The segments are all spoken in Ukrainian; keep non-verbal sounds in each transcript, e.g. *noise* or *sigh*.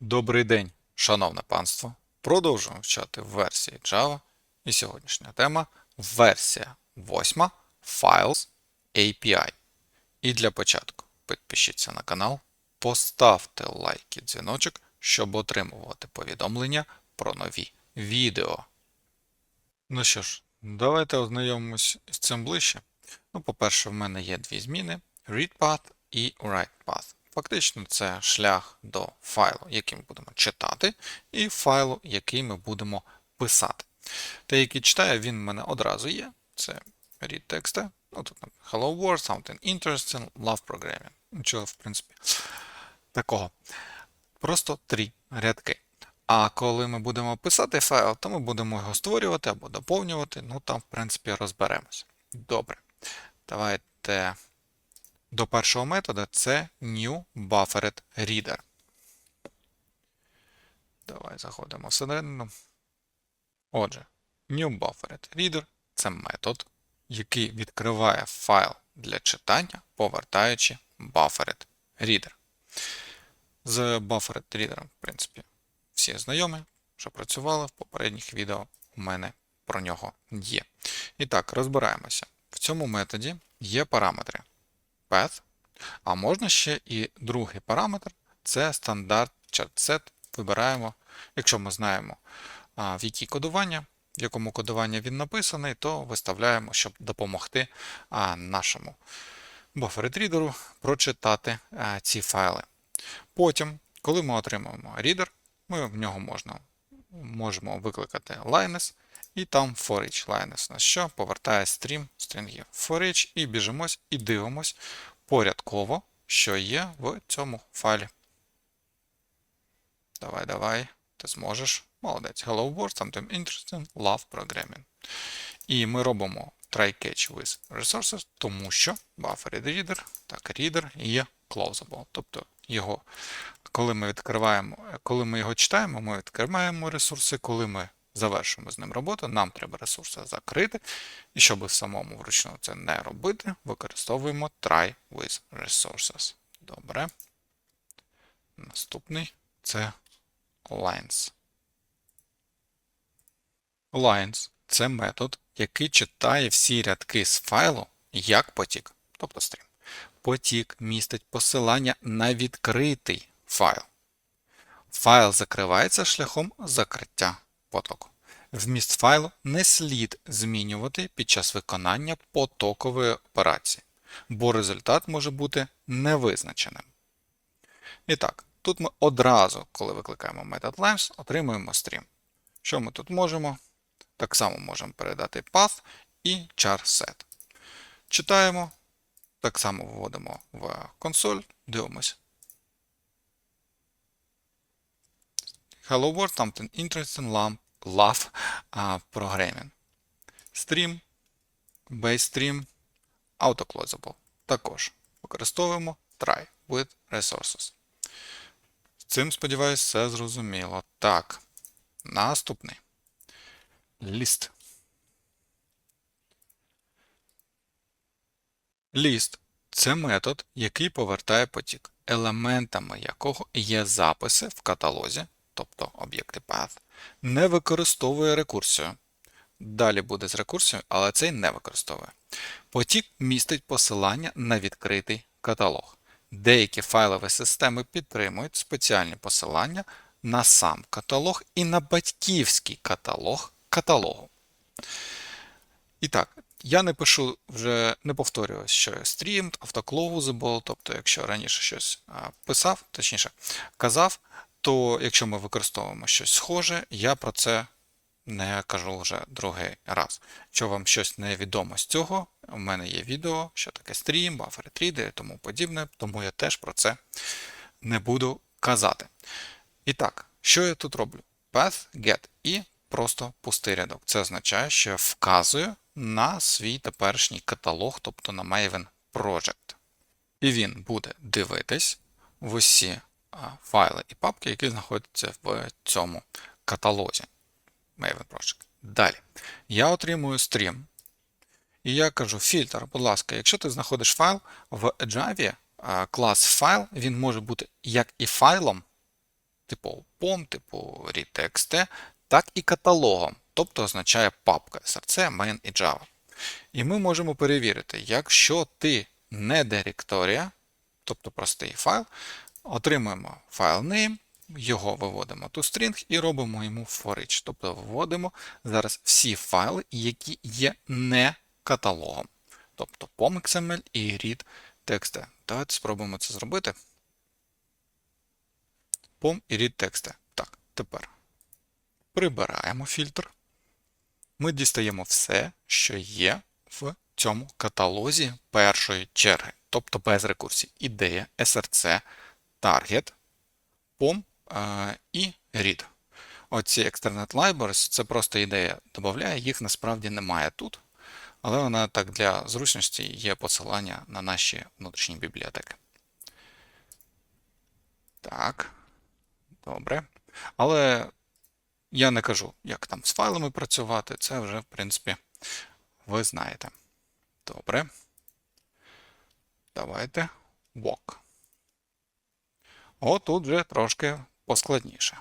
Добрий день, шановне панство. Продовжуємо вчати версії Java. І сьогоднішня тема версія 8 Files API. І для початку підпишіться на канал, поставте лайк і дзвіночок, щоб отримувати повідомлення про нові відео. Ну що ж, давайте ознайомимось з цим ближче. Ну, по-перше, в мене є дві зміни: read path і write path. Фактично, це шлях до файлу, який ми будемо читати, і файлу, який ми будемо писати. Те, який читає, він в мене одразу є. Це read тексти. Ну, тут Hello World, something interesting, love programming. Нічого, в принципі, такого. Просто три рядки. А коли ми будемо писати файл, то ми будемо його створювати або доповнювати. Ну там, в принципі, розберемось. Добре. Давайте до першого метода це new buffered reader. Давай заходимо всередину. Отже, new buffered reader це метод, який відкриває файл для читання, повертаючи buffered reader. З buffered reader, в принципі, всі знайомі, що працювали в попередніх відео. У мене про нього є. І так, розбираємося. В цьому методі є параметри path, а можна ще і другий параметр це стандарт set. Вибираємо, якщо ми знаємо, в якій кодування, в якому кодуванні він написаний, то виставляємо, щоб допомогти нашому буфер-рідеру прочитати ці файли. Потім, коли ми отримаємо reader, ми в нього можна, можемо викликати Linus, і там for each Linus на що повертає стрім стрінгів for each, і біжимось і дивимось порядково, що є в цьому файлі. Давай, давай, ти зможеш. Молодець. Hello World, something interesting, love programming. І ми робимо try catch with resources, тому що buffered reader, так, reader є closable. Тобто його, коли ми відкриваємо, коли ми його читаємо, ми відкриваємо ресурси, коли ми завершуємо з ним роботу, нам треба ресурси закрити. І щоб самому вручну це не робити, використовуємо try with resources. Добре. Наступний це lines. Lines це метод, який читає всі рядки з файлу як потік, тобто стрім. Потік містить посилання на відкритий файл. Файл закривається шляхом закриття потоку. Вміст файлу не слід змінювати під час виконання потокової операції, бо результат може бути невизначеним. І так, тут ми одразу, коли викликаємо метод отримуємо стрім. Що ми тут можемо? Так само можемо передати path і char set. Читаємо, так само вводимо в консоль, дивимося. Hello World, something interesting, lamp, love uh, programming. Stream, base stream, autoclosable. Також використовуємо try with resources. З цим, сподіваюся, все зрозуміло. Так, наступний. List. List це метод, який повертає потік, елементами якого є записи в каталозі, тобто об'єкти path, не використовує рекурсію. Далі буде з рекурсією, але цей не використовує. Потік містить посилання на відкритий каталог. Деякі файлові системи підтримують спеціальні посилання на сам каталог і на батьківський каталог каталогу. І так, я не пишу вже не повторююсь, що streamed, автоклоузable, тобто, якщо раніше щось писав, точніше казав, то якщо ми використовуємо щось схоже, я про це не кажу вже другий раз. Якщо вам щось невідомо з цього, у мене є відео, що таке стрім, бафери тріди і тому подібне, тому я теж про це не буду казати. І так, що я тут роблю? Path, get і просто пустий рядок. Це означає, що я вказую на свій теперішній каталог, тобто на Maven Project. І він буде дивитись в усі файли і папки, які знаходяться в цьому каталозі Maven Project. Далі. Я отримую стрім. І я кажу: фільтр, будь ласка, якщо ти знаходиш файл в Java, клас файл, він може бути як і файлом, типу POM, типу read.txt, так і каталогом, тобто означає папка src, main і Java. І ми можемо перевірити, якщо ти не директорія, тобто простий файл, отримуємо файл name, його виводимо toString і робимо йому for each. Тобто вводимо зараз всі файли, які є не каталогом. Тобто POM.xml і read.txt. Давайте спробуємо це зробити. POM і read.txt. Так, тепер прибираємо фільтр. Ми дістаємо все, що є в цьому каталозі першої черги, тобто без рекурсій. Ідея, SRC, Target, POM е, і read. Оці External Libraries це просто ідея додає, їх насправді немає тут, але вона так для зручності є посилання на наші внутрішні бібліотеки. Так, добре. Але я не кажу, як там з файлами працювати, це вже, в принципі, ви знаєте. Добре. Давайте walk. О, тут вже трошки поскладніше.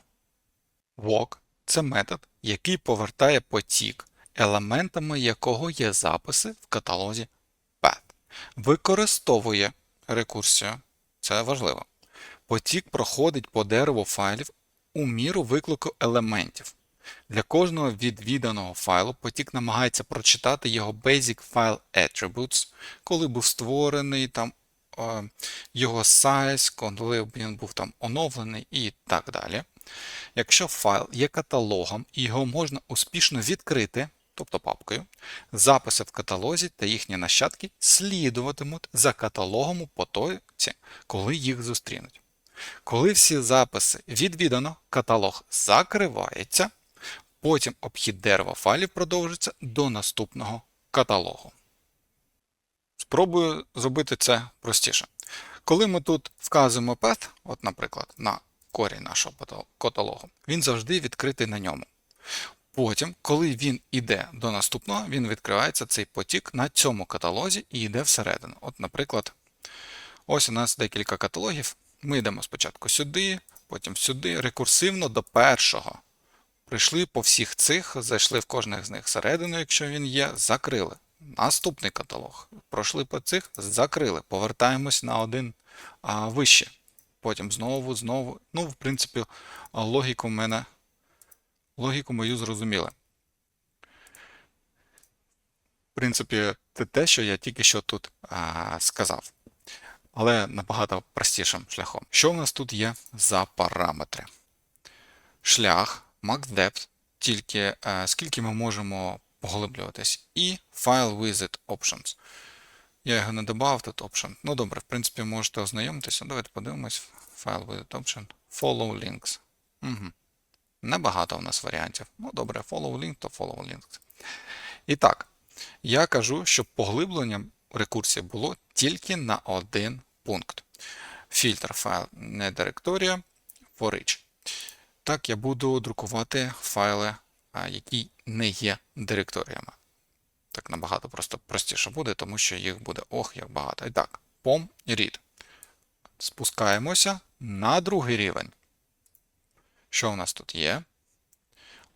Walk це метод, який повертає потік, елементами якого є записи в каталозі path. Використовує рекурсію. Це важливо. Потік проходить по дереву файлів у міру виклику елементів. Для кожного відвіданого файлу потік намагається прочитати його Basic File Attributes, коли був створений, там, його size, коли він був там оновлений і так далі. Якщо файл є каталогом і його можна успішно відкрити, тобто папкою, записи в каталозі та їхні нащадки слідуватимуть за каталогом у потоці, коли їх зустрінуть. Коли всі записи відвідано, каталог закривається, потім обхід дерева файлів продовжиться до наступного каталогу. Спробую зробити це простіше. Коли ми тут вказуємо path, от, наприклад, на корінь нашого каталогу, він завжди відкритий на ньому. Потім, коли він йде до наступного, він відкривається цей потік на цьому каталозі і йде всередину. От, наприклад, ось у нас декілька каталогів. Ми йдемо спочатку сюди, потім сюди, рекурсивно до першого. Прийшли по всіх цих, зайшли в кожних з них всередину, якщо він є, закрили. Наступний каталог. Пройшли по цих, закрили. Повертаємось на один а, вище. Потім знову, знову. Ну, в принципі, логіку в мене. Логіку мою зрозуміли. В принципі, це те, що я тільки що тут а, сказав. Але набагато простішим шляхом. Що в нас тут є за параметри? Шлях, depth, тільки а, скільки ми можемо поглиблюватись, і File Visit Options. Я його не додав, тут Option. Ну добре, в принципі, можете ознайомитися. Давайте подивимось. File Visit Option. Follow Links. Угу. Небагато в нас варіантів. Ну, добре, follow link, то follow links. І так, я кажу, що поглибленням рекурсії було тільки на один пункт. Фільтр файл не директорія for each. Так, я буду друкувати файли, які не є директоріями. Так набагато просто простіше буде, тому що їх буде ох, як багато. І так, POM і read. Спускаємося на другий рівень. Що у нас тут є?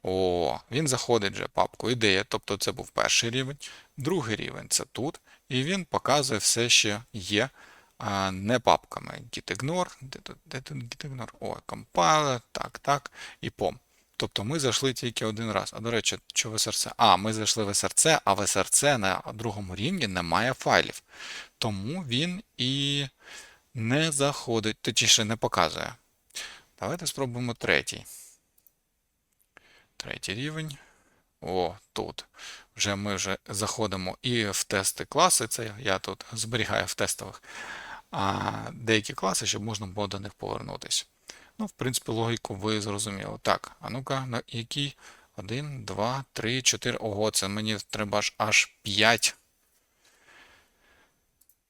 О, він заходить вже папку ідея, тобто це був перший рівень. Другий рівень це тут. І він показує все, що є а не папками. gitignore, де тут, де тут gitignore? О, compiler, так, так, і POM. Тобто ми зайшли тільки один раз. А до речі, що в SRC? А, ми зайшли в SRC, а в SRC на другому рівні немає файлів. Тому він і не заходить, точніше не показує. Давайте спробуємо третій. Третій рівень. О, тут. Вже ми вже заходимо і в тести класи. Це я тут зберігаю в тестових а деякі класи, щоб можна було до них повернутися. Ну, в принципі, логіку ви зрозуміли. Так, а ну-ка, на який? 1, 2, 3, 4. Ого, це мені треба аж аж 5.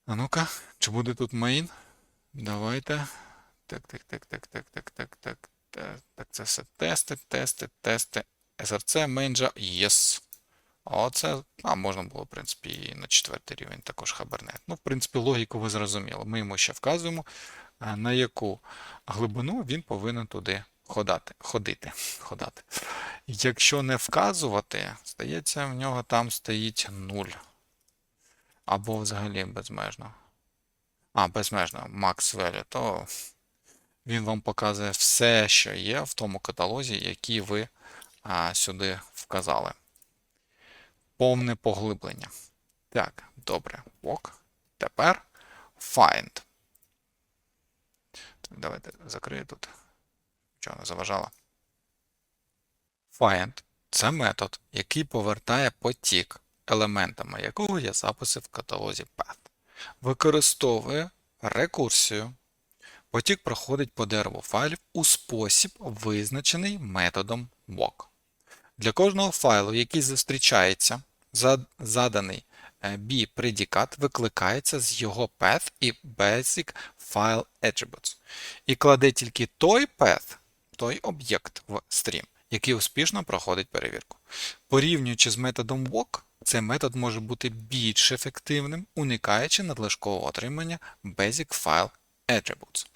А ну-ка, чи буде тут main? Давайте. Так, так, так, так, так, так, так, так. Так, це все тести, тести, тести. SRC, менеджер, yes. А це, а можна було, в принципі, і на четвертий рівень також хабернет. Ну, в принципі, логіку ви зрозуміли. Ми йому ще вказуємо на яку глибину він повинен туди ходати, ходити. ходати. Якщо не вказувати, здається, в нього там стоїть 0. Або взагалі безмежно. А, безмежно, max value, то він вам показує все, що є в тому каталозі, який ви а, сюди вказали. Повне поглиблення. Так, добре. Ок. Тепер find. Давайте закрию тут. Чого не заважало. Find це метод, який повертає потік, елементами якого є записи в каталозі Path. Використовує рекурсію. Потік проходить по дереву файлів у спосіб, визначений методом walk. Для кожного файлу, який зустрічається, заданий B-предикат викликається з його path і basic file attributes. І кладе тільки той path, той об'єкт в стрім, який успішно проходить перевірку. Порівнюючи з методом walk, цей метод може бути більш ефективним, уникаючи надлишкового отримання basic file attributes.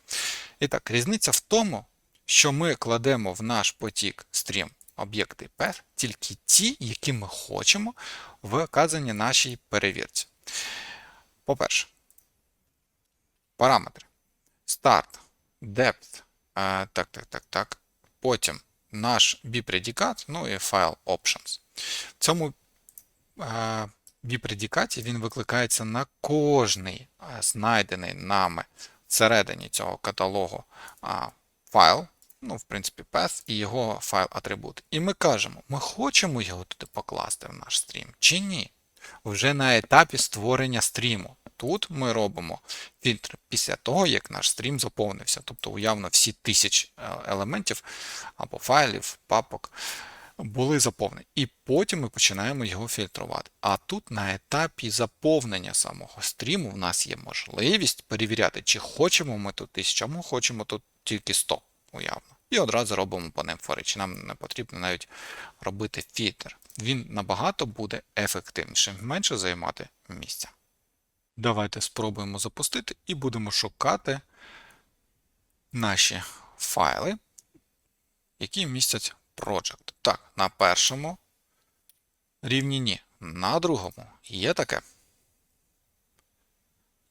І так, різниця в тому, що ми кладемо в наш потік стрім об'єкти path тільки ті, які ми хочемо в вказаній нашій перевірці. По-перше, параметри. Start, depth, е, так, так, так, так. Потім наш B-предикат, ну і file options. В цьому е, B-предикаті він викликається на кожний е, знайдений нами всередині цього каталогу файл, ну, в принципі, path і його файл-атрибут. І ми кажемо, ми хочемо його туди покласти в наш стрім чи ні. Вже на етапі створення стріму. Тут ми робимо фільтр після того, як наш стрім заповнився. Тобто, уявно, всі тисяч е, елементів або файлів, папок були заповнені. І потім ми починаємо його фільтрувати. А тут на етапі заповнення самого стріму в нас є можливість перевіряти, чи хочемо ми тут 1000, а ми хочемо тут тільки 100, уявно. І одразу робимо по ним форич. Нам не потрібно навіть робити фільтр. Він набагато буде ефективнішим, менше займати місця. Давайте спробуємо запустити і будемо шукати наші файли, які містять Project. Так, на першому рівні ні. На другому є таке.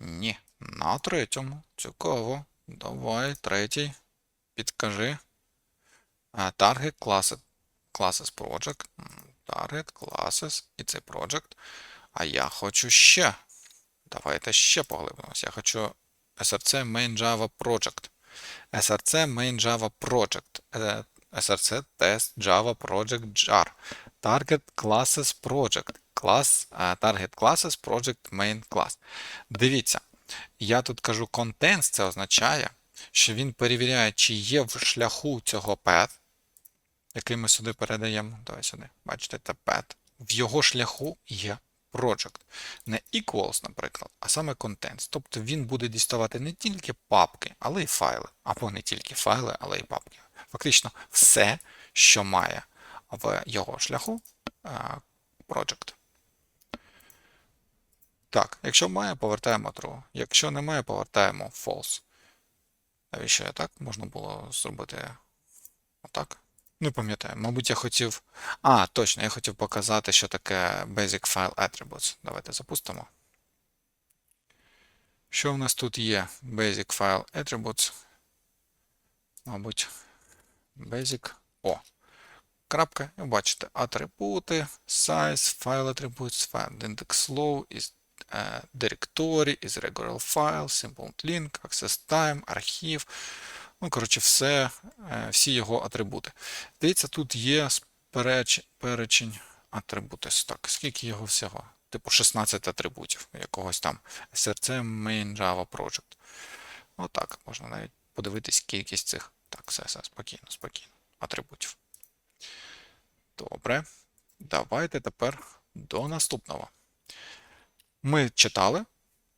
Ні. На третьому. Цікаво. Давай, третій. Підкажи. Target Classes, classes Project. Target Classes і це Project. А я хочу ще. Давайте ще поглибимося. Я хочу SRC Main Java Project. SRC Main Java Project. Е, SRC Test Java Project jar. Target Classes Project. Class, е, Target Classes Project Main Class. Дивіться, я тут кажу Contents, це означає, що він перевіряє, чи є в шляху цього path, який ми сюди передаємо. Давай сюди. Бачите, це path. В його шляху є project. Не equals, наприклад, а саме contents. Тобто він буде діставати не тільки папки, але й файли. Або не тільки файли, але й папки. Фактично, все, що має в його шляху е, project. Так, якщо має, повертаємо true. Якщо немає, повертаємо false. Навіщо так? Можна було зробити отак. Не пам'ятаю, мабуть, я хотів. А, точно, я хотів показати, що таке Basic File Attributes. Давайте запустимо. Що в нас тут є? Basic File Attributes. Мабуть, Basic. О. Крапка. І бачите, атрибути, size, file attributes, file index low, is е, directory, is regular file, simple link, access time, архів. Ну, коротше, все, е, всі його атрибути. Дивіться, тут є переч- перечень атрибутів. Так, скільки його всього? Типу 16 атрибутів якогось там SRC Main Java Project. Отак, можна навіть подивитись кількість цих. Так, все, все, спокійно, спокійно. Атрибутів. Добре. Давайте тепер до наступного. Ми читали.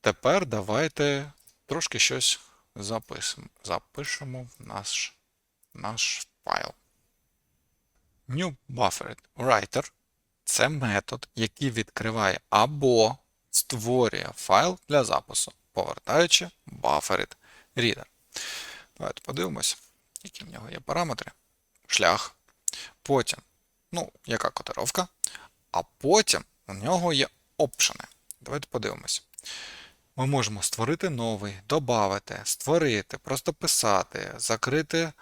Тепер давайте трошки щось запишемо в наш, наш файл. New Buffered Writer це метод, який відкриває або створює файл для запису, повертаючи Buffered Reader. Давайте подивимось, які в нього є параметри. Шлях. Потім, ну, яка котировка. А потім у нього є опшени. Давайте подивимось. Ми можемо створити новий, додати, створити, просто писати, закрити,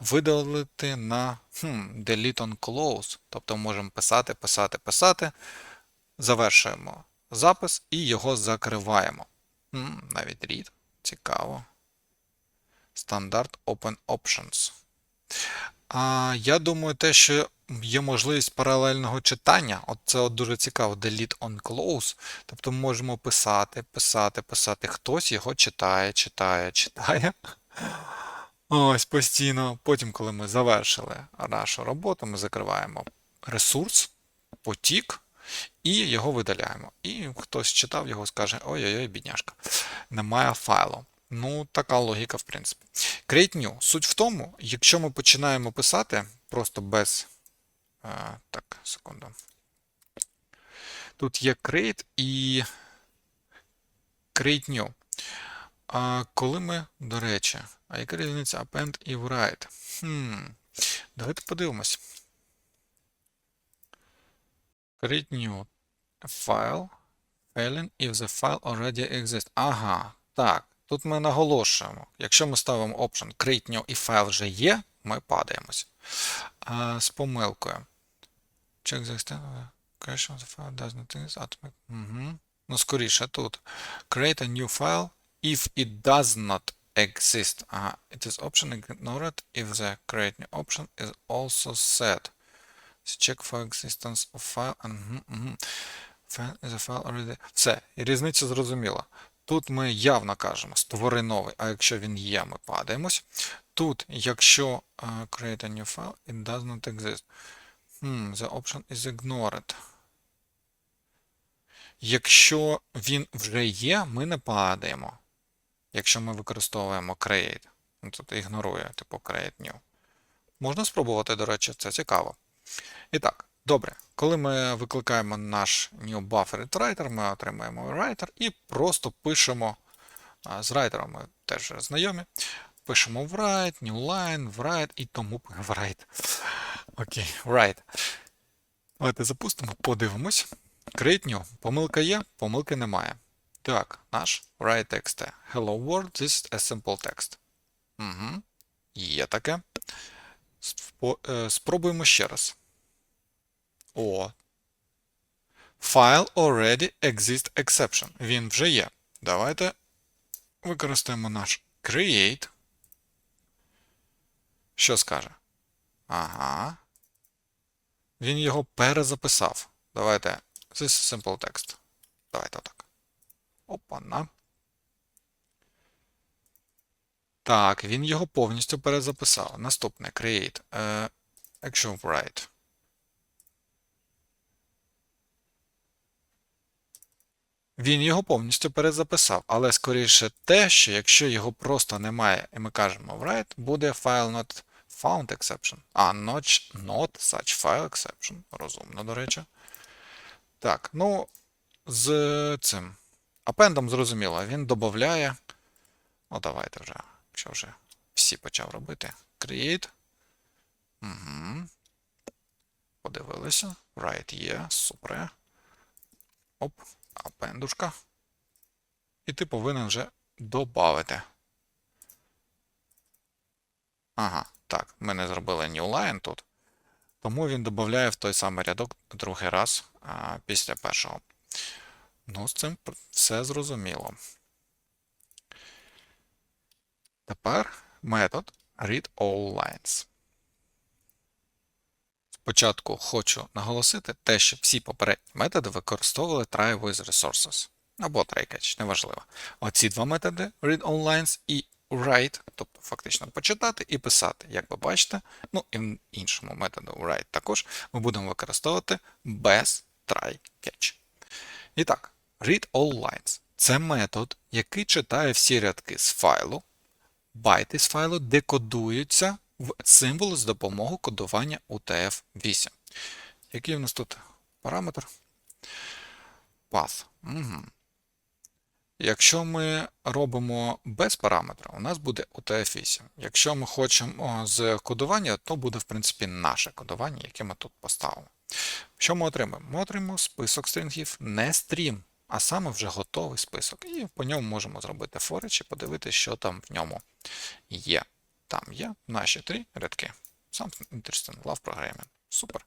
видалити на хм, delete on close. Тобто можемо писати, писати, писати, завершуємо запис і його закриваємо. М, Навіть read. Цікаво. Стандарт Open Options. А, я думаю, те, що є можливість паралельного читання, от це от дуже цікаво, delete on close. Тобто ми можемо писати, писати, писати. Хтось його читає, читає, *laughs* читає. Ось постійно. Потім, коли ми завершили нашу роботу, ми закриваємо ресурс, потік і його видаляємо. І хтось читав його, скаже: ой-ой-ой, бідняшка, немає файлу. Ну, така логіка, в принципі. Create new. Суть в тому, якщо ми починаємо писати просто без. А, так, секунду. Тут є create і create new. А коли ми, до речі, а яка різниця append і write? Хм. Давайте подивимось. Create new file. Failing if the file already exists. Ага, так. Тут ми наголошуємо. Якщо ми ставимо option create new і файл вже є, ми падаємось. А, з помилкою. Check the extent cache of the file does not exist. Atomic. Угу. Ну, скоріше тут. Create a new file if it does not exist. Ага. It is option ignored if the create new option is also set. Check for existence of file. Угу, угу. File is a file already. Все, різниця зрозуміла. Тут ми явно кажемо створи новий, а якщо він є, ми падаємось. Тут, якщо uh, create a new file, it does not exist. Hmm, the option is ignored. Якщо він вже є, ми не падаємо. Якщо ми використовуємо create. Ну, Тут ігнорує, типу create new. Можна спробувати, до речі, це цікаво. І так, добре. Коли ми викликаємо наш new buffer writer, ми отримаємо writer і просто пишемо з writer ми теж знайомі. Пишемо write, new line, write і тому *laughs* write. Окей, write. Давайте запустимо, подивимось. Create new. Помилка є, помилки немає. Так, наш write text. Hello world, this is a simple text. Угу. Є таке. Е, Спробуємо ще раз. О. File already exist exception. Він вже є. Давайте використаємо наш create. Що скаже? Ага. Він його перезаписав. Давайте. This is simple text. Давайте отак. Опа-на. Так, він його повністю перезаписав. Наступне create. Е, якщо write. Він його повністю перезаписав, але скоріше те, що якщо його просто немає, і ми кажемо write, буде file not found exception. А, not, not such file exception. Розумно, до речі. Так, ну, з цим appendом зрозуміло, він додає. Ну, давайте вже, якщо вже всі почав робити. Create. Угу. Подивилися. Write є, супер. Оп апендушка. І ти повинен вже додати. Ага, так, ми не зробили new line тут. Тому він додає в той самий рядок другий раз а, після першого. Ну, з цим все зрозуміло. Тепер метод read all lines. Спочатку хочу наголосити те, що всі попередні методи використовували try with resources або try-catch, неважливо. Оці два методи read all lines і write, тобто фактично почитати і писати. Як ви бачите, ну і в іншому методу write також ми будемо використовувати без try-catch. І так, read all lines це метод, який читає всі рядки з файлу, байти з файлу декодуються в символ з допомогою кодування UTF-8. Який у нас тут параметр? Path. Угу. Якщо ми робимо без параметра, у нас буде UTF-8. Якщо ми хочемо з кодування, то буде, в принципі, наше кодування, яке ми тут поставимо. Що ми отримаємо? Ми отримаємо список стрінгів, не стрім, а саме вже готовий список. І по ньому можемо зробити форич і подивитися, що там в ньому є. Там є наші три рядки. Something interesting, love programming. Супер.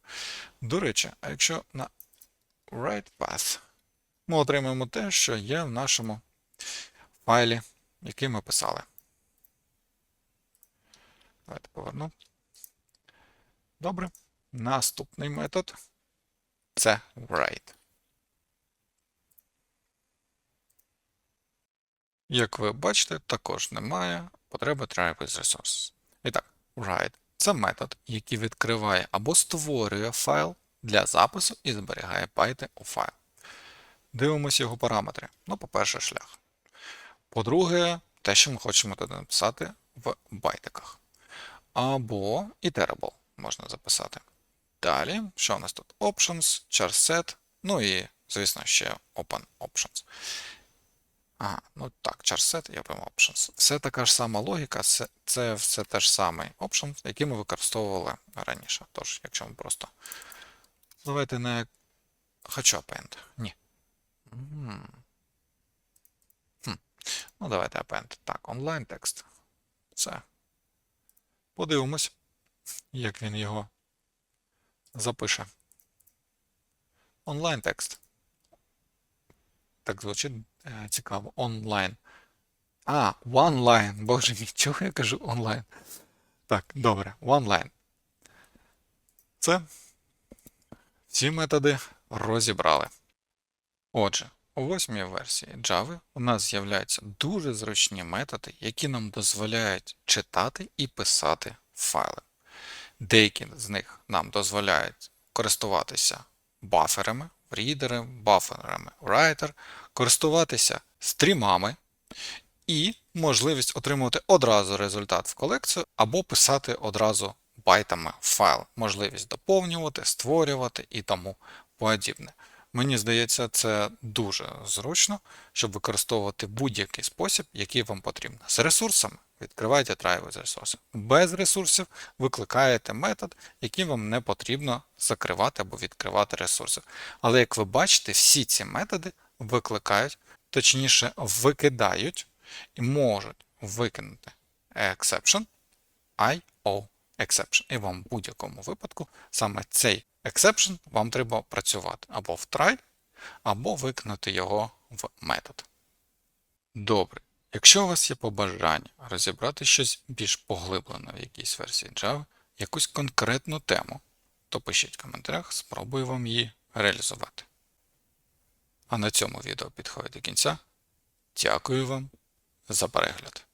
До речі, а якщо на write path ми отримаємо те, що є в нашому файлі, який ми писали. Давайте поверну. Добре. Наступний метод це write. Як ви бачите, також немає потреби with resources. І так, write це метод, який відкриває або створює файл для запису і зберігає байти у файл. Дивимося його параметри. Ну, по-перше, шлях. По-друге, те, що ми хочемо туди написати в байтиках. Або iterable можна записати. Далі, що у нас тут? Options, charset, ну і, звісно, ще Open Options. Ага, ну так, charset і Open Options. Все така ж сама логіка, це, це все те ж самий option, який ми використовували раніше. Тож, якщо ми просто. Давайте не хочу append. Ні. Хм. Ну, давайте append. Так, онлайн текст. Це. Подивимось, як він його запише. Онлайн текст. Так звучить цікаво. Онлайн. А, OneLine. Боже мій, чого я кажу онлайн? Так, добре, OneLine. Це всі методи розібрали. Отже, у восьмій версії Java у нас з'являються дуже зручні методи, які нам дозволяють читати і писати файли. Деякі з них нам дозволяють користуватися баферами, рідери, баферами writer, користуватися стрімами і можливість отримувати одразу результат в колекцію або писати одразу байтами файл, можливість доповнювати, створювати і тому подібне. Мені здається, це дуже зручно, щоб використовувати будь-який спосіб, який вам потрібно. З ресурсами відкривайте try з ресурси. Без ресурсів викликаєте метод, який вам не потрібно закривати або відкривати ресурси. Але як ви бачите, всі ці методи викликають, точніше, викидають і можуть викинути exception IO exception. І вам в будь-якому випадку саме цей exception вам треба працювати або в try, або викинути його в метод. Добре. Якщо у вас є побажання розібрати щось більш поглиблено в якійсь версії Java, якусь конкретну тему, то пишіть в коментарях, спробую вам її реалізувати. А на цьому відео підходить до кінця. Дякую вам за перегляд.